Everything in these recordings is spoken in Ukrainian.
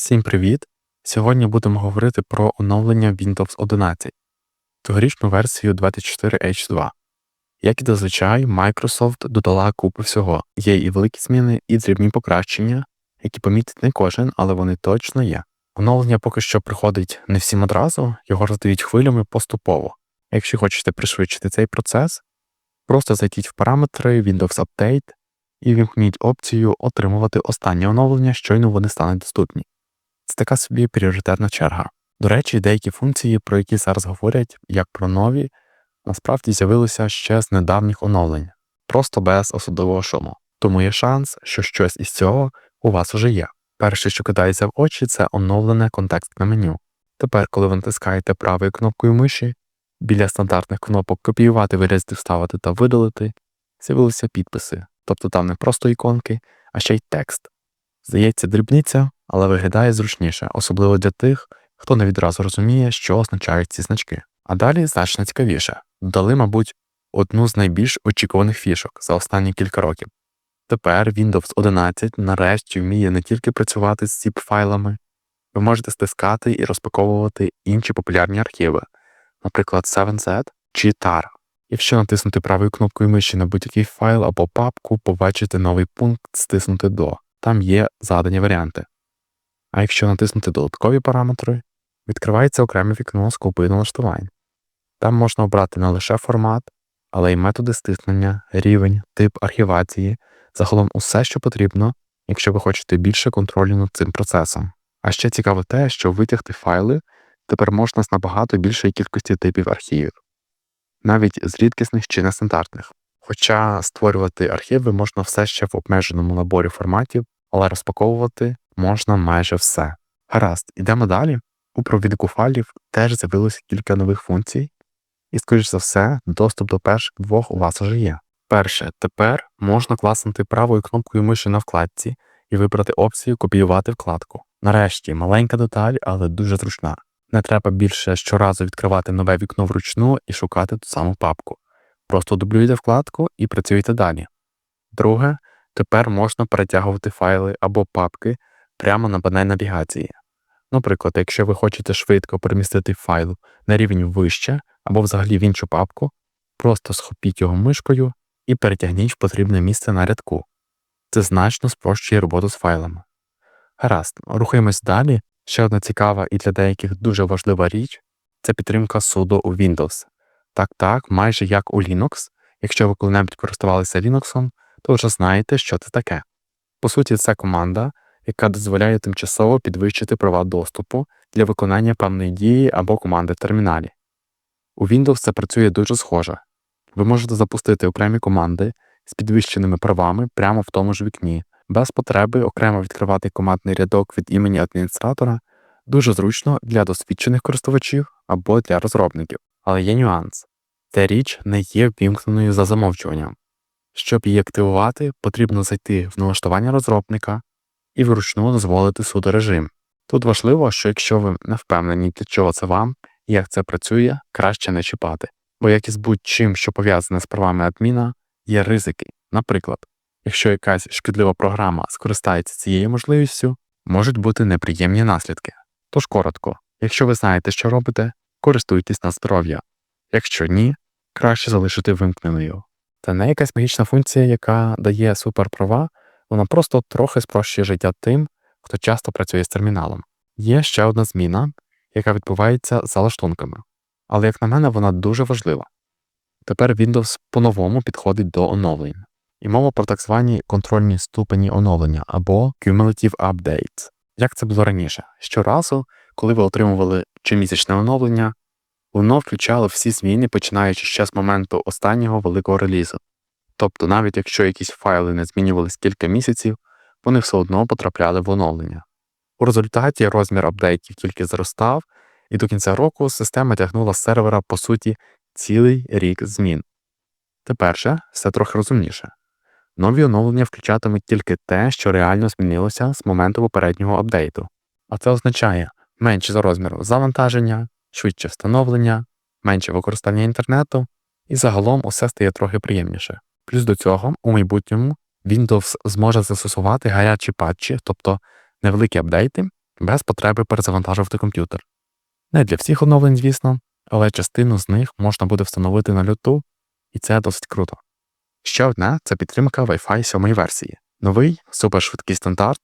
Всім привіт! Сьогодні будемо говорити про оновлення Windows 11, тогорічну версію 24H2. Як і зазвичай, Microsoft додала купу всього. Є і великі зміни, і дрібні покращення, які помітить не кожен, але вони точно є. Оновлення поки що приходить не всім одразу, його роздають хвилями поступово. Якщо хочете пришвидшити цей процес, просто зайдіть в параметри Windows Update і вімкніть опцію Отримувати останнє оновлення, щойно вони стануть доступні. Це така собі пріоритетна черга. До речі, деякі функції, про які зараз говорять, як про нові, насправді з'явилися ще з недавніх оновлень, просто без особливого шуму. Тому є шанс, що щось із цього у вас уже є. Перше, що кидається в очі, це оновлене контекстне меню. Тепер, коли ви натискаєте правою кнопкою миші, біля стандартних кнопок копіювати, вирізати, вставити та видалити, з'явилися підписи, тобто там не просто іконки, а ще й текст. Здається, дрібниця, але виглядає зручніше, особливо для тих, хто не відразу розуміє, що означають ці значки. А далі значно цікавіше додали, мабуть, одну з найбільш очікуваних фішок за останні кілька років. Тепер Windows 11 нарешті вміє не тільки працювати з zip файлами, ви можете стискати і розпаковувати інші популярні архіви, наприклад, 7Z чи TAR. Якщо натиснути правою кнопкою миші на будь-який файл або папку, побачите новий пункт стиснути до. Там є задані варіанти. А якщо натиснути додаткові параметри, відкривається окреме вікно з купою налаштувань. Там можна обрати не лише формат, але й методи стиснення, рівень, тип архівації, загалом усе, що потрібно, якщо ви хочете більше контролю над цим процесом. А ще цікаво те, що витягти файли тепер можна з набагато більшої кількості типів архівів, навіть з рідкісних чи нестандартних. Хоча створювати архіви можна все ще в обмеженому наборі форматів, але розпаковувати можна майже все. Гаразд, ідемо далі. У провіднику файлів теж з'явилося кілька нових функцій, і, скоріш за все, доступ до перших двох у вас вже є. Перше, тепер можна класнути правою кнопкою миші на вкладці і вибрати опцію Копіювати вкладку. Нарешті маленька деталь, але дуже зручна. Не треба більше щоразу відкривати нове вікно вручну і шукати ту саму папку. Просто дублюєте вкладку і працюєте далі. Друге, тепер можна перетягувати файли або папки прямо на панель навігації. Наприклад, якщо ви хочете швидко перемістити файл на рівень вище або взагалі в іншу папку, просто схопіть його мишкою і перетягніть в потрібне місце на рядку. Це значно спрощує роботу з файлами. Гаразд, рухаємось далі. Ще одна цікава і для деяких дуже важлива річ це підтримка sudo у Windows. Так так, майже як у Linux. Якщо ви коли-небудь користувалися Linux, то вже знаєте, що це таке. По суті, це команда, яка дозволяє тимчасово підвищити права доступу для виконання певної дії або команди в терміналі. У Windows це працює дуже схоже. Ви можете запустити окремі команди з підвищеними правами прямо в тому ж вікні, без потреби окремо відкривати командний рядок від імені адміністратора, дуже зручно для досвідчених користувачів або для розробників. Але є нюанс. Ця річ не є ввімкненою за замовчуванням. Щоб її активувати, потрібно зайти в налаштування розробника і вручну дозволити судорежим. Тут важливо, що якщо ви не впевнені, для чого це вам і як це працює, краще не чіпати. Бо як із будь-чим, що пов'язане з правами адміна, є ризики. Наприклад, якщо якась шкідлива програма скористається цією можливістю, можуть бути неприємні наслідки. Тож коротко, якщо ви знаєте, що робите, користуйтесь на здоров'я. Якщо ні, краще залишити вимкненою. Це не якась магічна функція, яка дає суперправа, вона просто трохи спрощує життя тим, хто часто працює з терміналом. Є ще одна зміна, яка відбувається за лаштунками, але, як на мене, вона дуже важлива. Тепер Windows по-новому підходить до оновлень, і мова про так звані контрольні ступені оновлення або Cumulative Updates. Як це було раніше? Щоразу, коли ви отримували щомісячне оновлення, воно включало всі зміни, починаючи ще з моменту останнього великого релізу. Тобто, навіть якщо якісь файли не змінювались кілька місяців, вони все одно потрапляли в оновлення. У результаті розмір апдейтів тільки зростав, і до кінця року система тягнула з сервера, по суті, цілий рік змін. Тепер же все трохи розумніше. Нові оновлення включатимуть тільки те, що реально змінилося з моменту попереднього апдейту. А це означає менше за розміром завантаження, швидше встановлення, менше використання інтернету, і загалом усе стає трохи приємніше. Плюс до цього, у майбутньому, Windows зможе застосувати гарячі патчі, тобто невеликі апдейти, без потреби перезавантажувати комп'ютер. Не для всіх оновлень, звісно, але частину з них можна буде встановити на люту, і це досить круто. Ще одне це підтримка Wi-Fi 7 версії. Новий супершвидкий стандарт,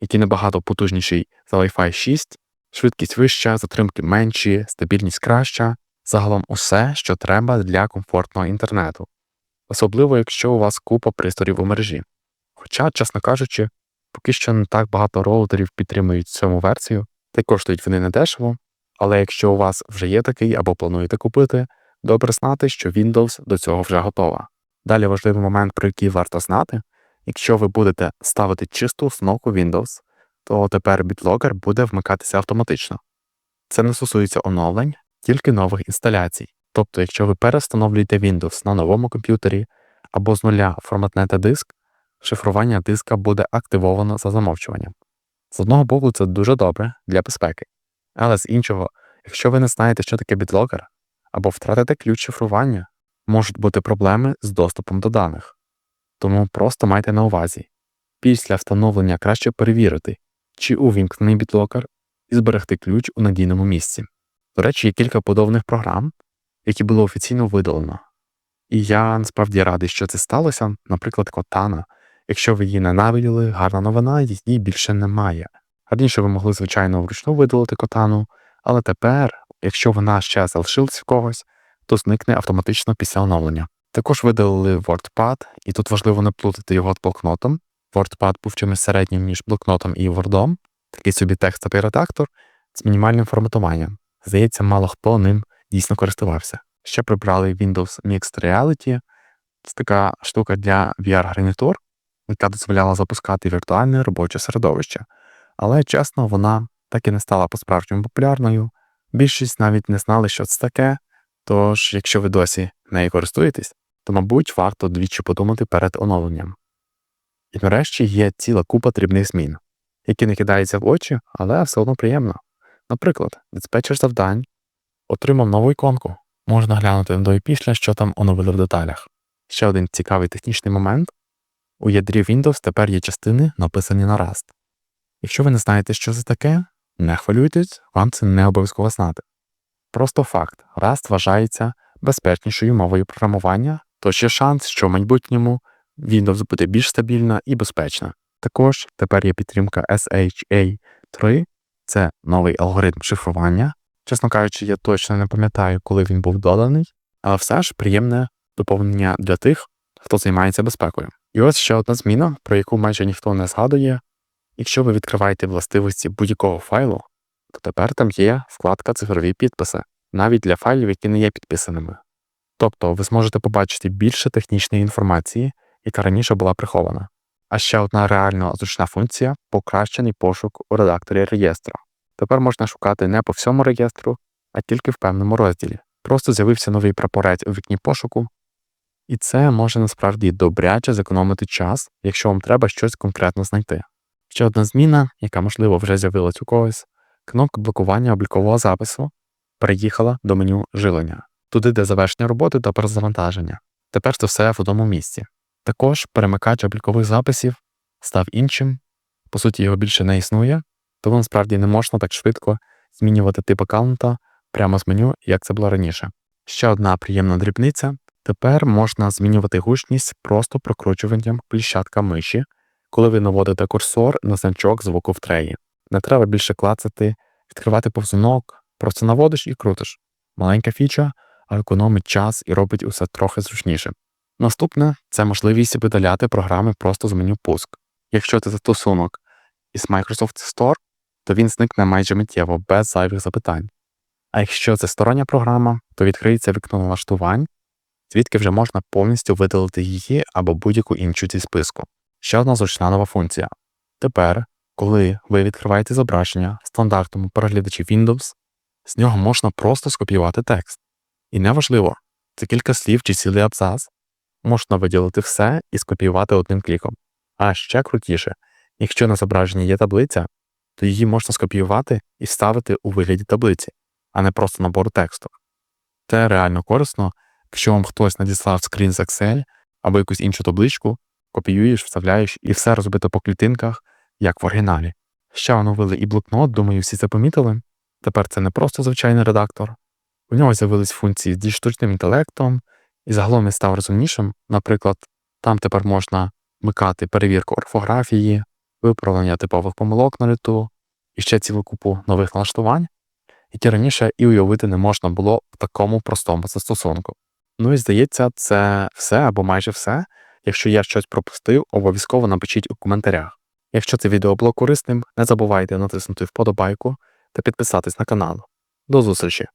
який набагато потужніший за Wi-Fi 6, швидкість вища, затримки менші, стабільність краща, загалом усе, що треба для комфортного інтернету, особливо якщо у вас купа пристроїв у мережі. Хоча, чесно кажучи, поки що не так багато роутерів підтримують цьому версію, та й коштують вони недешево, але якщо у вас вже є такий або плануєте купити, добре знати, що Windows до цього вже готова. Далі важливий момент, про який варто знати, якщо ви будете ставити чисту установку Windows, то тепер BitLocker буде вмикатися автоматично. Це не стосується оновлень, тільки нових інсталяцій. Тобто, якщо ви перестановлюєте Windows на новому комп'ютері або з нуля форматнете диск, шифрування диска буде активовано за замовчуванням. З одного боку, це дуже добре для безпеки, але з іншого, якщо ви не знаєте, що таке BitLocker, або втратите ключ шифрування, можуть бути проблеми з доступом до даних. Тому просто майте на увазі після встановлення краще перевірити, чи увімкнений BitLocker і зберегти ключ у надійному місці. До речі, є кілька подобних програм, які було офіційно видалено. І я насправді радий, що це сталося, наприклад, Котана. Якщо ви її ненавиділи, гарна новина, її більше немає. Раніше ви могли, звичайно, вручну видалити котану, але тепер, якщо вона ще залишилась в когось, то зникне автоматично після оновлення. Також видалили WordPad, і тут важливо не плутати його з блокнотом. WordPad був чимось середнім між блокнотом і Word, такий собі текстовий редактор з мінімальним форматуванням. Здається, мало хто ним дійсно користувався. Ще прибрали Windows Mixed Reality. Це така штука для VR-гарнітур, яка дозволяла запускати віртуальне робоче середовище. Але чесно, вона так і не стала по-справжньому популярною. Більшість навіть не знали, що це таке. Тож, якщо ви досі нею користуєтесь, то, мабуть, варто двічі подумати перед оновленням. І нарешті є ціла купа дрібних змін, які не кидаються в очі, але все одно приємно. Наприклад, диспетчер завдань отримав нову іконку. Можна глянути до і після, що там оновили в деталях. Ще один цікавий технічний момент у ядрі Windows тепер є частини, написані на Rust. Якщо ви не знаєте, що це таке, не хвилюйтесь, вам це не обов'язково знати. Просто факт, Rust вважається безпечнішою мовою програмування, тож є шанс, що в майбутньому Windows буде більш стабільна і безпечна. Також тепер є підтримка SHA 3, це новий алгоритм шифрування. Чесно кажучи, я точно не пам'ятаю, коли він був доданий, але все ж приємне доповнення для тих, хто займається безпекою. І ось ще одна зміна, про яку майже ніхто не згадує. Якщо ви відкриваєте властивості будь-якого файлу, то тепер там є вкладка цифрові підписи, навіть для файлів, які не є підписаними. Тобто ви зможете побачити більше технічної інформації, яка раніше була прихована. А ще одна реально зручна функція покращений пошук у редакторі реєстру. Тепер можна шукати не по всьому реєстру, а тільки в певному розділі. Просто з'явився новий прапорець у вікні пошуку, і це може насправді добряче зекономити час, якщо вам треба щось конкретно знайти. Ще одна зміна, яка, можливо, вже з'явилась у когось, кнопка блокування облікового запису переїхала до меню жилення, туди, де завершення роботи та перезавантаження. Тепер це все в одному місці. Також перемикач облікових записів став іншим, по суті, його більше не існує, тому насправді не можна так швидко змінювати тип аккаунта прямо з меню, як це було раніше. Ще одна приємна дрібниця Тепер можна змінювати гучність просто прокручуванням пліщатка миші, коли ви наводите курсор на значок звуку в треї. Не треба більше клацати, відкривати повзунок, просто наводиш і крутиш. Маленька фіча, а економить час і робить усе трохи зручніше. Наступне це можливість видаляти програми просто з меню пуск. Якщо це застосунок із Microsoft Store, то він зникне майже миттєво без зайвих запитань. А якщо це стороння програма, то відкриється вікно налаштувань звідки вже можна повністю видалити її або будь-яку іншу зі списку. Ще одна зручна нова функція. Тепер, коли ви відкриваєте зображення стандартному переглядачі Windows, з нього можна просто скопіювати текст. І неважливо, це кілька слів чи цілий абзац, можна виділити все і скопіювати одним кліком. А ще крутіше, якщо на зображенні є таблиця, то її можна скопіювати і вставити у вигляді таблиці, а не просто набору тексту. Це реально корисно Якщо вам хтось надіслав скрін з Excel або якусь іншу табличку, копіюєш, вставляєш і все розбито по клітинках, як в оригіналі. Ще оновили і блокнот, думаю, всі це помітили. Тепер це не просто звичайний редактор. У нього з'явились функції зі штучним інтелектом, і загалом він став розумнішим. Наприклад, там тепер можна вмикати перевірку орфографії, виправлення типових помилок на літу і ще цілу купу нових налаштувань, які раніше і уявити не можна було в такому простому застосунку. Ну і здається, це все або майже все. Якщо я щось пропустив, обов'язково напишіть у коментарях. Якщо це відео було корисним, не забувайте натиснути вподобайку та підписатись на канал. До зустрічі!